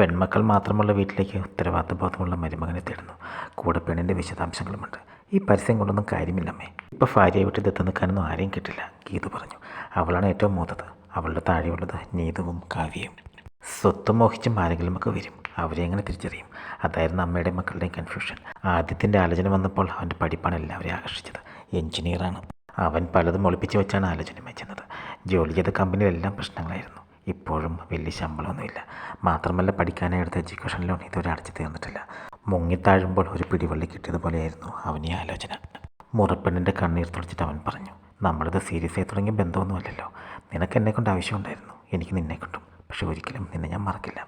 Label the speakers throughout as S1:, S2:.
S1: പെൺമക്കൾ മാത്രമുള്ള വീട്ടിലേക്ക് ഉത്തരവാദിത്ത ബോധമുള്ള മരുമകനെ തേടുന്നു. കൂടെ പെണ്ണിന്റെ വിശദാംശങ്ങളുമുണ്ട്. ഈ പരസ്യം കൊണ്ടൊന്നും കാര്യമില്ലമ്മേ. ഇപ്പോൾ ഭാര്യയെ വിട്ട് ദത്ത് നിൽക്കാനൊന്നും ആരെയും കിട്ടില്ല. ഗീതു പറഞ്ഞു. അവളാണ് ഏറ്റവും മൂത്തത്. അവളുടെ താഴെയുള്ളത് നീതുവും കാവ്യയും. സ്വത്ത് മോഹിച്ചും ആരെങ്കിലുമൊക്കെ വരും. അവരെ എങ്ങനെ തിരിച്ചറിയും? അതായിരുന്നു അമ്മയുടെ മക്കളുടെയും കൺഫ്യൂഷൻ ആദ്യത്തിന്റെ ആലോചന വന്നപ്പോൾ അവന്റെ പഠിപ്പാണ് എല്ലാവരെയും ആകർഷിച്ചത്. എഞ്ചിനീയറാണ് അവൻ പലതും ഒളിപ്പിച്ച് വെച്ചാണ് ആലോചന വെച്ചത് ജോലി ചെയ്ത കമ്പനിയിലെല്ലാം പ്രശ്നങ്ങളായിരുന്നു. ഇപ്പോഴും വലിയ ശമ്പളമൊന്നുമില്ല. മാത്രമല്ല പഠിക്കാനായി എടുത്ത എഡ്യൂക്കേഷൻ ലോൺ ഇതുവരെ അടച്ചു തീർന്നിട്ടില്ല. മുങ്ങിത്താഴുമ്പോൾ ഒരു പിടിവള്ളി കിട്ടിയതുപോലെയായിരുന്നു അവനീ ആലോചന. മുറപ്പെണ്ണിന്റെ കണ്ണീർ തുടച്ചിട്ട് അവൻ പറഞ്ഞു നമ്മളിത് സീരിയസ് ആയി തുടങ്ങിയ ബന്ധമൊന്നുമല്ലല്ലോ. നിനക്ക് എന്നെ കൊണ്ട് ആവശ്യമുണ്ടായിരുന്നു. എനിക്ക് നിന്നെ കൊണ്ടും. പക്ഷെ ഒരിക്കലും നിന്നെ ഞാൻ മറക്കില്ല.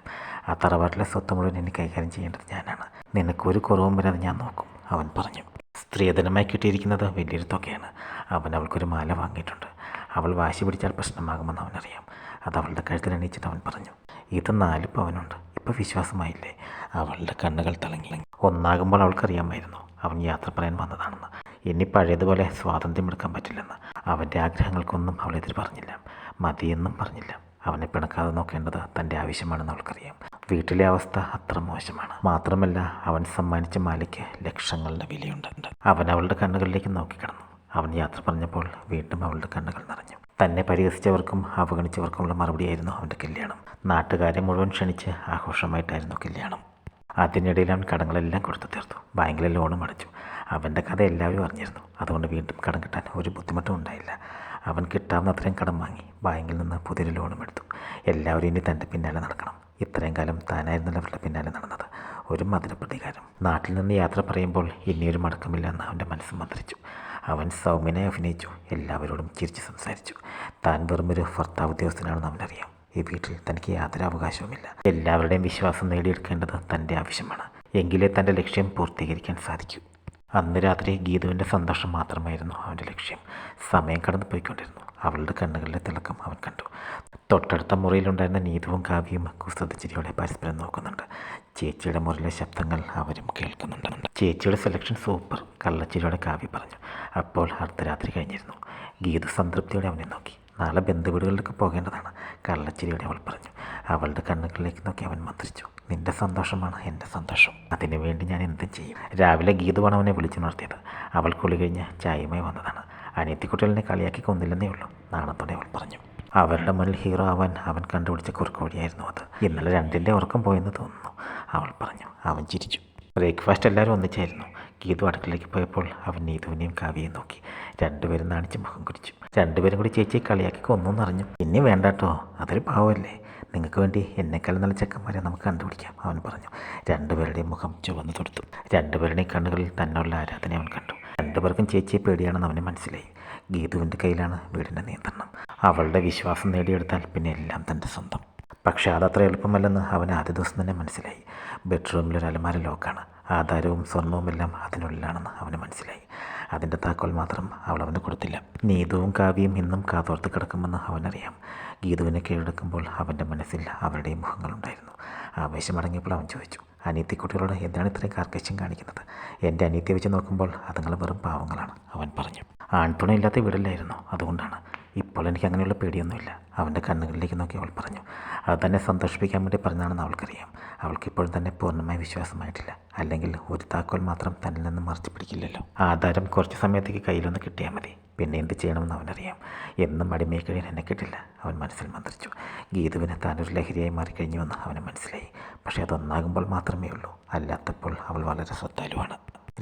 S1: ആ തറവാട്ടിലെ സ്വത്ത് മുഴുവൻ എനിക്ക് കൈകാര്യം ചെയ്യേണ്ടത് ഞാനാണ്. നിനക്കൊരു കുറവും വരാതെ ഞാൻ നോക്കും അവൻ പറഞ്ഞു. സ്ത്രീധനമായി കിട്ടിയിരിക്കുന്നത് വലിയൊരു തുകയാണ്. അവൻ അവൾക്കൊരു മാല വാങ്ങിയിട്ടുണ്ട്. അവൾ വാശി പിടിച്ചാൽ പ്രശ്നമാകുമെന്ന് അവനറിയാം. അത് അവളുടെ കഴുത്തിൽ എണീച്ചിട്ട് അവൻ പറഞ്ഞു ഇത് നാല് പവനുണ്ട് ഇപ്പോൾ വിശ്വാസമായില്ലേ? അവളുടെ കണ്ണുകൾ തിളങ്ങി ഒന്നാകുമ്പോൾ അവൾക്കറിയാമായിരുന്നു അവൻ യാത്ര പറയാൻ വന്നതാണെന്ന്. ഇനി പഴയതുപോലെ സ്വാതന്ത്ര്യം എടുക്കാൻ പറ്റില്ലെന്ന്. അവന്റെ ആഗ്രഹങ്ങൾക്കൊന്നും അവൾ എതിര് പറഞ്ഞില്ല. മതിയെന്നും പറഞ്ഞില്ല. അവനെ പിണക്കാതെ നോക്കേണ്ടത് തന്റെ ആവശ്യമാണെന്ന് അവൾക്കറിയാം. വീട്ടിലെ അവസ്ഥ അത്ര മോശമാണ്. മാത്രമല്ല അവൻ സമ്മാനിച്ച മാലയ്ക്ക് ലക്ഷങ്ങളുടെ വിലയുണ്ട്. അവൻ അവളുടെ കണ്ണുകളിലേക്ക് നോക്കിക്കിടന്നു. അവൻ യാത്ര പറഞ്ഞപ്പോൾ വീണ്ടും അവളുടെ കണ്ണുകൾ നിറഞ്ഞു. തന്നെ പരിഹസിച്ചവർക്കും അവഗണിച്ചവർക്കുമുള്ള മറുപടിയായിരുന്നു അവന്റെ കല്യാണം. നാട്ടുകാരെ മുഴുവൻ ക്ഷണിച്ച് ആഘോഷമായിട്ടായിരുന്നു കല്യാണം. അതിനിടയിൽ അവൻ കടങ്ങളെല്ലാം കൊടുത്തു തീർത്തു. ബാങ്കിലെ ലോണും അടച്ചു. അവന്റെ കഥ എല്ലാവരും അറിഞ്ഞിരുന്നു. അതുകൊണ്ട് വീണ്ടും കടം കിട്ടാൻ ഒരു ബുദ്ധിമുട്ടും ഉണ്ടായില്ല. അവൻ കിട്ടാവുന്ന അത്രയും കടം വാങ്ങി ബാങ്കിൽ നിന്ന് പുതിയൊരു ലോണും എടുത്തു. എല്ലാവരും ഇനി തന്റെ പിന്നാലെ നടക്കണം. ഇത്രയും കാലം താനായിരുന്നല്ലോ അവരുടെ പിന്നാലെ നടന്നത്. ഒരു മധുര പ്രതികാരം നാട്ടിൽ നിന്ന് യാത്ര പറയുമ്പോൾ ഇനിയൊരു മടക്കമില്ല എന്ന് അവന്റെ മനസ്സ് മന്ത്രിച്ചു. അവൻ സൗമ്യനെ അഭിനയിച്ചു. എല്ലാവരോടും ചിരിച്ച് സംസാരിച്ചു. താൻ വെറും ഒരു ഭർത്താവ് ഉദ്യോഗസ്ഥനാണെന്ന് അവനറിയാം. ഈ വീട്ടിൽ തനിക്ക് യാതൊരു അവകാശവുമില്ല. എല്ലാവരുടെയും വിശ്വാസം നേടിയെടുക്കേണ്ടത് തന്റെ ആവശ്യമാണ്. എങ്കിലേ തന്റെ ലക്ഷ്യം പൂർത്തീകരിക്കാൻ സാധിക്കൂ. അന്ന് രാത്രി ഗീതുവിന്റെ സന്തോഷം മാത്രമായിരുന്നു അവന്റെ ലക്ഷ്യം. സമയം കടന്നു പോയിക്കൊണ്ടിരുന്നു അവളുടെ കണ്ണുകളിലെ തിളക്കം അവൻ കണ്ടു. തൊട്ടടുത്ത മുറിയിലുണ്ടായിരുന്ന നീതുവും കാവ്യയും കുസൃതിച്ചിരിയോടെ പരസ്പരം നോക്കുന്നുണ്ട്. ചേച്ചിയുടെ മുറിയിലെ ശബ്ദങ്ങൾ അവരും കേൾക്കുന്നുണ്ട്. ചേച്ചിയുടെ സെലക്ഷൻ സൂപ്പർ കള്ളച്ചിരിയോടെ കാവ്യ പറഞ്ഞു. അപ്പോൾ അർദ്ധരാത്രി കഴിഞ്ഞിരുന്നു. ഗീതു സംതൃപ്തിയോടെ അവനെ നോക്കി. നാളെ ബന്ധുവീടുകളിലേക്ക് പോകേണ്ടതാണ് കള്ളച്ചിരിയോടെ അവൾ പറഞ്ഞു. അവളുടെ കണ്ണുകളിലേക്ക് നോക്കി അവൻ മന്ത്രിച്ചു. നിന്റെ സന്തോഷമാണ് എന്റെ സന്തോഷം. അതിനുവേണ്ടി ഞാൻ എന്തും ചെയ്യും. രാവിലെ ഗീതുവാണ് അവനെ വിളിച്ചുണർത്തിയത്. അവൾ കുളി കഴിഞ്ഞ് ചായയുമായി വന്നതാണ്. അനിയത്തിക്കുട്ടികളെ കളിയാക്കി കൊന്നില്ലെന്നേ ഉള്ളൂ നാണത്തോടെ അവൾ പറഞ്ഞു. അവരുടെ മുന്നിൽ ഹീറോ ആവാൻ അവൻ കണ്ടുപിടിച്ച കുറുക്കോടിയായിരുന്നു അത്. ഇന്നലെ രണ്ടിന്റെ ഉറക്കം പോയെന്ന് തോന്നുന്നു അവൾ പറഞ്ഞു. അവൻ ചിരിച്ചു. ബ്രേക്ക്ഫാസ്റ്റ് എല്ലാവരും ഒന്നിച്ചായിരുന്നു. ഗീതു അടുക്കളയിലേക്ക് പോയപ്പോൾ അവൻ നീതുവിനെയും കാവ്യയും നോക്കി. രണ്ടുപേരും നാണിച്ച് മുഖം കുടിച്ചു രണ്ടുപേരും കൂടി ചേച്ചി കളിയാക്കി കൊന്നു അറിഞ്ഞു ഇനി വേണ്ട കേട്ടോ അതൊരു പാവമല്ലേ നിങ്ങൾക്ക് വേണ്ടി എന്നെക്കാളും നല്ല ചെക്കന്മാരെ നമുക്ക് കണ്ടുപിടിക്കാം അവൻ പറഞ്ഞു. രണ്ടുപേരുടെയും മുഖം ചുവന്നു തൊടുത്തു. രണ്ടുപേരുടെയും കണ്ണുകളിൽ തന്നുള്ള ആരാധന അവൻ കണ്ടു. രണ്ടുപേർക്കും ചേച്ചിയെ പേടിയാണെന്ന് അവന് മനസ്സിലായി. ഗീതുവിന്റെ കയ്യിലാണ് വീടിന്റെ നിയന്ത്രണം. അവളുടെ വിശ്വാസം നേടിയെടുത്താൽ പിന്നെ എല്ലാം തന്റെ സ്വന്തം. പക്ഷേ അതത്ര എളുപ്പമല്ലെന്ന് അവൻ ആദ്യ ദിവസം തന്നെ മനസ്സിലായി. ബെഡ്റൂമിൽ ഒരു അലമാര ലോക്കാണ്. ആധാരവും സ്വർണവും എല്ലാം അതിനുള്ളിലാണെന്ന് അവന് മനസ്സിലായി. അതിന്റെ താക്കോൽ മാത്രം അവൾ അവന് കൊടുത്തില്ല. നീതുവും കാവ്യയും ഇന്നും കാതോർത്ത് കിടക്കുമെന്ന് അവനറിയാം. ഗീതുവിനെ കീഴടക്കുമ്പോൾ അവന്റെ മനസ്സിൽ അവരുടെയും മുഖങ്ങളുണ്ടായിരുന്നു. ആവേശമടങ്ങിയപ്പോൾ അവൻ ചോദിച്ചു അനീത്തിക്കുട്ടികളോട് എന്താണ് ഇത്രയും കാർക്കശ്യം കാണിക്കുന്നത്? എന്റെ അനീത്തിയെ വെച്ച് നോക്കുമ്പോൾ അതുങ്ങൾ വെറും പാവങ്ങളാണ് അവൻ പറഞ്ഞു. ആൺതുണ ഇല്ലാത്ത വീടില്ലായിരുന്നു അതുകൊണ്ടാണ്. ഇപ്പോൾ എനിക്ക് അങ്ങനെയുള്ള പേടിയൊന്നുമില്ല അവന്റെ കണ്ണുകളിലേക്ക് നോക്കി അവൾ പറഞ്ഞു. അത് തന്നെ സന്തോഷിപ്പിക്കാൻ വേണ്ടി പറഞ്ഞതാണെന്ന് അവൾക്കറിയാം. അവൾക്കിപ്പോഴും തന്നെ പൂർണമായി വിശ്വാസമായിട്ടില്ല. അല്ലെങ്കിൽ ഒരു താക്കോൽ മാത്രം തന്നിൽ നിന്ന് മറിച്ച് പിടിക്കില്ലല്ലോ. ആധാരം കുറച്ച് സമയത്തേക്ക് കയ്യിലൊന്ന് കിട്ടിയാൽ മതി. പിന്നെ എന്ത് ചെയ്യണമെന്ന് അവനറിയാം. എന്നും അടിമയെ കഴിയാൻ എന്നെ കിട്ടില്ല. അവൻ മനസ്സിൽ മന്ത്രിച്ചു. ഗീതുവിന് താനൊരു ലഹരിയായി മാറിക്കഴിഞ്ഞുവെന്ന് അവന് മനസ്സിലായി. പക്ഷേ അതൊന്നാകുമ്പോൾ മാത്രമേ ഉള്ളൂ. അല്ലാത്തപ്പോൾ അവൾ വളരെ ശ്രദ്ധാലുവാണ്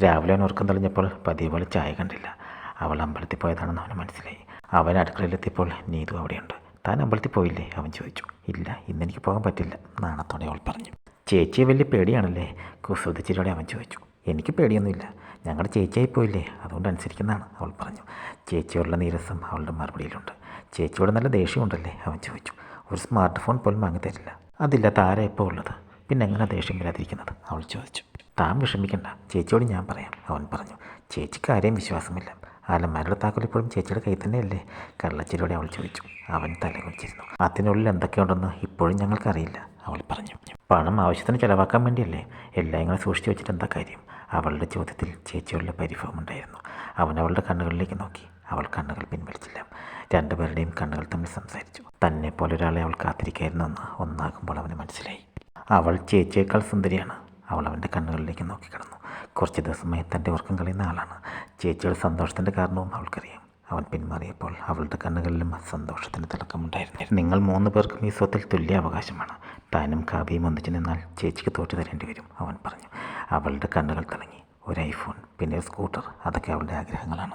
S1: രാവിലെ അവൻ ഉറക്കം തെളിഞ്ഞപ്പോൾ പതിയെ പോലെ ചായ കണ്ടില്ല. അവൾ അമ്പലത്തിൽ പോയതാണെന്ന് അവന് മനസ്സിലായി. അവൻ അടുക്കളയിലെത്തിയപ്പോൾ നീതു അവിടെയുണ്ട്. താൻ അമ്പലത്തിൽ പോയില്ലേ? അവൻ ചോദിച്ചു. ഇല്ല ഇന്നെനിക്ക് പോകാൻ പറ്റില്ല. നാണത്തോടെ അവൾ പറഞ്ഞു. ചേച്ചിയെ വലിയ പേടിയാണല്ലേ? കുസൃതിച്ചിരിയോടെ അവൻ ചോദിച്ചു. എനിക്ക് പേടിയൊന്നുമില്ല. ഞങ്ങളുടെ ചേച്ചിയായി പോയില്ലേ? അതുകൊണ്ട് അനുസരിക്കുന്നതാണ് അവൾ പറഞ്ഞു. ചേച്ചിയോടുള്ള നീരസം അവളുടെ മറുപടിയിലുണ്ട്. ചേച്ചിയോട് നല്ല ദേഷ്യമുണ്ടല്ലേ? അവൻ ചോദിച്ചു. ഒരു സ്മാർട്ട് ഫോൺ പോലും വാങ്ങിത്തരില്ല അതില്ലാത്ത ആരാ ഇപ്പോൾ ഉള്ളത്? പിന്നെ എങ്ങനെ ദേഷ്യം വരാതിരിക്കുന്നത്? അവൾ ചോദിച്ചു. താൻ വിഷമിക്കണ്ട. ചേച്ചിയോട് ഞാൻ പറയാം. അവൻ പറഞ്ഞു. ചേച്ചിക്ക് ആരെയും വിശ്വാസമില്ല. അലമാരുടെ താക്കോൽ ഇപ്പോഴും ചേച്ചിയുടെ കയ്യിൽ തന്നെയല്ലേ? കള്ളച്ചിരിയോടെ അവൾ ചോദിച്ചു. അവൻ തലകുനിച്ചിരുന്നു. അതിനുള്ളിൽ എന്തൊക്കെയുണ്ടെന്ന് ഇപ്പോഴും ഞങ്ങൾക്കറിയില്ല. അവൾ പറഞ്ഞു. പണം ആവശ്യത്തിന് ചിലവാക്കാൻ വേണ്ടിയല്ലേ? എല്ലാം ഇങ്ങനെ സൂക്ഷിച്ചു വെച്ചിട്ട് എന്താ കാര്യം? അവളുടെ ചോദ്യത്തിൽ ചേച്ചിയുള്ള പരിഭവം ഉണ്ടായിരുന്നു അവൻ അവളുടെ കണ്ണുകളിലേക്ക് നോക്കി. അവൾ കണ്ണുകൾ പിൻവലിച്ചില്ല. രണ്ടുപേരുടെയും കണ്ണുകൾ തമ്മിൽ സംസാരിച്ചു. തന്നെ പോലെ ഒരാളെ അവൾ കാത്തിരിക്കായിരുന്നെന്ന് ഒന്നാകുമ്പോൾ അവന് മനസ്സിലായി. അവൾ ചേച്ചിയേക്കാൾ സുന്ദരിയാണ്. അവൾ അവന്റെ കണ്ണുകളിലേക്ക് നോക്കിക്കിടന്നു. കുറച്ച് ദിവസമായി തന്റെ ഉറക്കം കളയുന്ന ആളാണ്. ചേച്ചിയുടെ സന്തോഷത്തിന്റെ കാരണവും അവൾക്കറിയാം. അവൻ പിന്മാറിയപ്പോൾ അവളുടെ കണ്ണുകളിലും സന്തോഷത്തിന് തിളക്കമുണ്ടായിരുന്നു. നിങ്ങൾ മൂന്ന് പേർക്കും ഈ സ്വത്തിൽ തുല്യ അവകാശമാണ്. താനും കാബിയും ഒന്നിച്ചു നിന്നാൽ ചേച്ചിക്ക് തോറ്റു തരേണ്ടി വരും അവൻ പറഞ്ഞു. അവളുടെ കണ്ണുകൾ തിളങ്ങി. ഒരു ഐഫോൺ പിന്നെ ഒരു സ്കൂട്ടർ. അതൊക്കെ അവളുടെ ആഗ്രഹങ്ങളാണ്.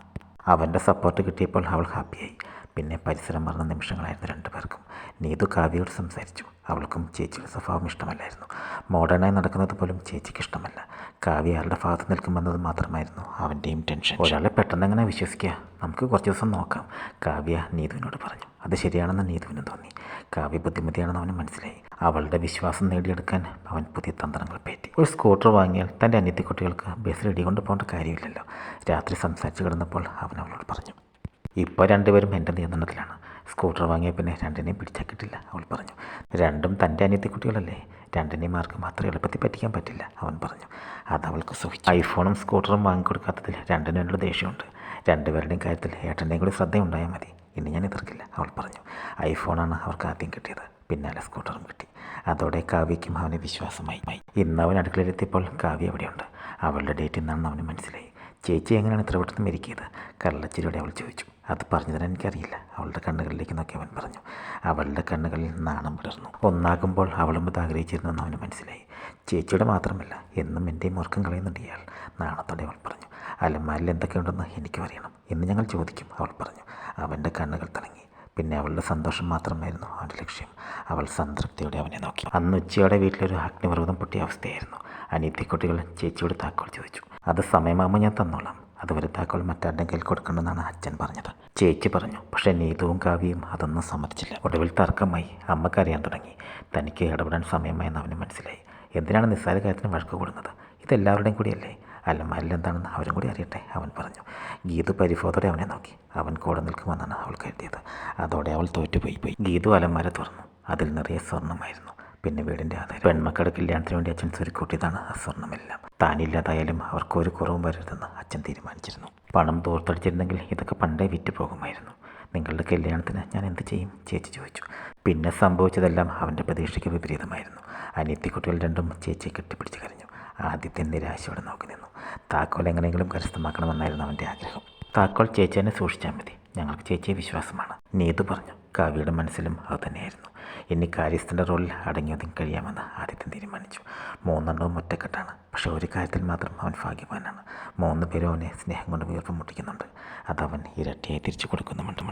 S1: അവന്റെ സപ്പോർട്ട് കിട്ടിയപ്പോൾ അവൾ ഹാപ്പിയായി പിന്നെ പരിസരം മറന്ന നിമിഷങ്ങളായിരുന്നു രണ്ടുപേർക്കും നീതു കാവ്യയോട് സംസാരിച്ചു. അവൾക്കും ചേച്ചിയുടെ സ്വഭാവം ഇഷ്ടമല്ലായിരുന്നു. മോഡേണായി നടക്കുന്നത് പോലും ചേച്ചിക്ക് ഇഷ്ടമല്ല. കാവ്യ അയാളുടെ ഭാഗത്ത് നിൽക്കുമെന്നത് മാത്രമായിരുന്നു അവന്റെയും ടെൻഷൻ. ഒരാളെ പെട്ടെന്ന് എങ്ങനെ വിശ്വസിക്കുക? നമുക്ക് കുറച്ച് ദിവസം നോക്കാം കാവ്യ നീതുവിനോട് പറഞ്ഞു. അത് ശരിയാണെന്ന് നീതുവിന് തോന്നി. കാവ്യ ബുദ്ധിമുട്ടിയാണെന്ന് അവന് മനസ്സിലായി. അവളുടെ വിശ്വാസം നേടിയെടുക്കാൻ അവൻ പുതിയ തന്ത്രങ്ങൾ പേറ്റി. ഒരു സ്കൂട്ടർ വാങ്ങിയാൽ തന്റെ അനിയത്തിക്കുട്ടികൾക്ക് ബസ്സിൽ ഇടികൊണ്ട് പോകേണ്ട കാര്യമില്ലല്ലോ. രാത്രി സംസാരിച്ച് കിടന്നപ്പോൾ അവൻ അവളോട് പറഞ്ഞു ഇപ്പോൾ രണ്ടുപേരും എന്റെ നിയന്ത്രണത്തിലാണ്. സ്കൂട്ടർ വാങ്ങിയ പിന്നെ രണ്ടിനെയും കിട്ടില്ല അവൾ പറഞ്ഞു. രണ്ടും തന്റെ അനിയത്തി കുട്ടികളല്ലേ രണ്ടിനെയും മാർക്ക് മാത്രമേ എളുപ്പത്തിൽ പറ്റിക്കാൻ പറ്റില്ല അവൻ പറഞ്ഞു. അത് അവൾക്ക് സുഖിച്ചു. ഐഫോണും സ്കൂട്ടറും വാങ്ങിക്കൊടുക്കാത്തതിൽ രണ്ടിനും എന്നോട് ദേഷ്യമുണ്ട്. രണ്ടുപേരുടെയും കാര്യത്തിൽ ഏട്ടന്റെയും കൂടി ശ്രദ്ധയുണ്ടായാൽ മതി. ഇനി ഞാൻ എതിർക്കില്ല അവൾ പറഞ്ഞു. ഐഫോണാണ് അവർക്ക് ആദ്യം കിട്ടിയത് പിന്നാലെ സ്കൂട്ടറും കിട്ടി. അതോടെ കാവ്യയ്ക്കും അവന് വിശ്വാസമായി. ഇന്ന് അവൻ അടുക്കളയിലെത്തിയപ്പോൾ കാവ്യ അവിടെയുണ്ട്. അവളുടെ ഡേറ്റ് ഇന്നാണെന്ന് അവന് മനസ്സിലായി. ചേച്ചി എങ്ങനെയാണ് ഇത്ര പെട്ടെന്ന് മരിക്കിയത്? കള്ളച്ചിരിയോടെ അവൾ ചോദിച്ചു. അത് പറഞ്ഞു തരാൻ എനിക്കറിയില്ല. അവളുടെ കണ്ണുകളിലേക്ക് നോക്കി അവൻ പറഞ്ഞു. അവളുടെ കണ്ണുകളിൽ നാണം പിടർന്നു ഒന്നാകുമ്പോൾ അവളും ഇത് ആഗ്രഹിച്ചിരുന്നെന്ന് അവന് മനസ്സിലായി. ചേച്ചിയുടെ മാത്രമല്ല എന്നും എന്റെയും ഉറക്കം കളയുന്നുണ്ട് ഇയാൾ. നാണത്തോടെ അവൾ പറഞ്ഞു. അലമാരിൽ എന്തൊക്കെയുണ്ടെന്ന് എനിക്കും അറിയണം എന്ന് ഞങ്ങൾ ചോദിക്കും അവൾ പറഞ്ഞു. അവന്റെ കണ്ണുകൾ തിളങ്ങി. പിന്നെ അവളുടെ സന്തോഷം മാത്രമായിരുന്നു അവന്റെ ലക്ഷ്യം. അവൾ സംതൃപ്തിയോടെ അവനെ നോക്കി. അന്ന് ഉച്ചയോടെ വീട്ടിലൊരു അഗ്നിപർവതം പൊട്ടിയ അവസ്ഥയായിരുന്നു. അനിയത്തിക്കുട്ടികൾ ചേച്ചിയോട് താക്കോൽ ചോദിച്ചു. അത് സമയമാകുമ്പോൾ ഞാൻ തന്നോളാം. അതുവരെ താക്കോൽ മറ്റാരുടെ കയ്യിൽ കൊടുക്കണമെന്നാണ് അച്ഛൻ പറഞ്ഞത്. ചേച്ചി പറഞ്ഞു പക്ഷേ നീതുവും കാവ്യയും അതൊന്നും സമ്മതിച്ചില്ല. ഒടുവിൽ തർക്കമായി. അമ്മക്കറിയാൻ തുടങ്ങി. തനിക്ക് ഇടപെടാൻ സമയമായെന്ന് അവന് മനസ്സിലായി. എന്തിനാണ് നിസ്സാര കാര്യത്തിന് വഴക്ക് കൂടുന്നത്? ഇതെല്ലാവരുടെയും കൂടിയല്ലേ? അല്ലമാരിൽ എന്താണെന്ന് അവരും കൂടി അറിയട്ടെ അവൻ പറഞ്ഞു. ഗീതു പരിഭവത്തോടെ അവനെ നോക്കി. അവൻ കൂടെ നിൽക്കുമെന്നാണ് അവൾ കരുതിയത്. അതോടെ അവൾ തോറ്റുപോയി. പോയി. ഗീതു അലമാര തുറന്നു. അതിൽ നിറയെ സ്വർണമായിരുന്നു പിന്നെ വീടിന്റെ ആധാരം പെൺമക്കളുടെ കല്യാണത്തിന് വേണ്ടി അച്ഛൻ സ്വരുക്കൂട്ടിയതാണ് ആ സ്വർണമെല്ലാം. താനില്ലാതായാലും അവർക്ക് ഒരു കുറവും വരരുതെന്ന് അച്ഛൻ തീരുമാനിച്ചിരുന്നു. പണം തോർത്തടിച്ചിരുന്നെങ്കിൽ ഇതൊക്കെ പണ്ടേ വിറ്റ് പോകുമായിരുന്നു. നിങ്ങളുടെ കല്യാണത്തിന് ഞാൻ എന്ത് ചെയ്യും? ചേച്ചി ചോദിച്ചു. പിന്നെ സംഭവിച്ചതെല്ലാം അവന്റെ പ്രതീക്ഷയ്ക്ക് വിപരീതമായിരുന്നു. അനിയത്തിക്കുട്ടികൾ രണ്ടും ചേച്ചിയെ കെട്ടിപ്പിടിച്ച് കരഞ്ഞു. ആദ്യത്തെ നിരാശയോടെ നോക്കി നിന്നു. താക്കോൽ എങ്ങനെയെങ്കിലും കരസ്ഥമാക്കണമെന്നായിരുന്നു അവന്റെ ആഗ്രഹം. താക്കോൽ ചേച്ചി തന്നെ സൂക്ഷിച്ചാൽ മതി. ഞങ്ങൾക്ക് ചേച്ചിയെ വിശ്വാസമാണ്. നീതു പറഞ്ഞു കാവ്യയുടെ മനസ്സിലും അത് തന്നെയായിരുന്നു. ഇനി കാര്യസ്ഥന്റെ റോളിൽ അടങ്ങിയതും കഴിയാമെന്ന് ആദ്യത്തെ തീരുമാനിച്ചു. മൂന്നെണ്ണവും ഒറ്റക്കെട്ടാണ്. പക്ഷേ ഒരു കാര്യത്തിൽ മാത്രം അവൻ ഭാഗ്യവാനാണ്. മൂന്ന് പേരും അവനെ സ്നേഹം കൊണ്ട് വീർപ്പ് മുട്ടിക്കുന്നുണ്ട്. അതവൻ ഇരട്ടിയായി തിരിച്ചു കൊടുക്കുന്നുമുണ്ട്